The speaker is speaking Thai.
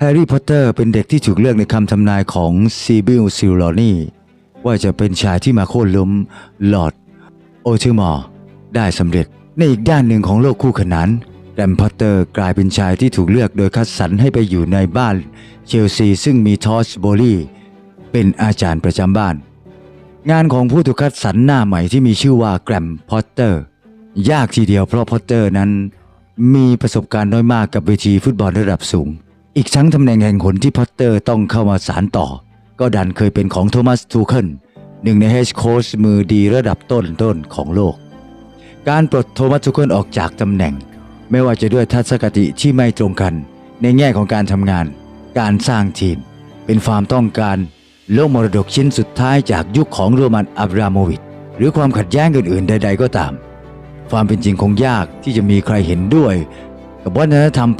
แฮร์รี่พอตเตอร์เป็นเด็กที่ถูกเลือกในคำทำนายของซีบิลซิลลอนีว่าจะเป็นชายที่มาโค่นล้มลอร์ดโอเทอร์มอร์ได้สำเร็จในอีกด้านหนึ่งของโลกคู่ขนานแรมพอตเตอร์กลายเป็นชายที่ถูกเลือกโดยคัดสรรให้ไปอยู่ในบ้านเชลซีซึ่งมีทอสโบลีเป็นอาจารย์ประจำบ้าน งานของผู้ถูกคัดสรรหน้าใหม่ที่มีชื่อว่าแกรมพอตเตอร์ ยากทีเดียวเพราะพอตเตอร์นั้น มีประสบการณ์น้อยมากกับเวทีฟุตบอลระดับสูง อีกทั้งตำแหน่งแห่งหนที่พอตเตอร์ต้องเข้ามาสารต่อ ก็ดันเคยเป็นของโทมัสทูเคิลหนึ่งในเฮดโค้ชมือดีระดับต้นๆของโลก การปลดโทมัสทูเคิลออกจากตำแหน่ง ไม่ว่าจะด้วยทัศนคติที่ไม่ตรงกัน ในแง่ของการทำงาน การสร้างทีม เป็นความต้องการโลกมรดกชิ้นสุดท้ายจากยุคของโรมันอับราโมวิชหรือความขัดแย้งอื่นๆใด ๆ ก็ตาม ความเป็นจริงคงยากที่จะมีใครเห็นด้วย กับวัฒนธรรม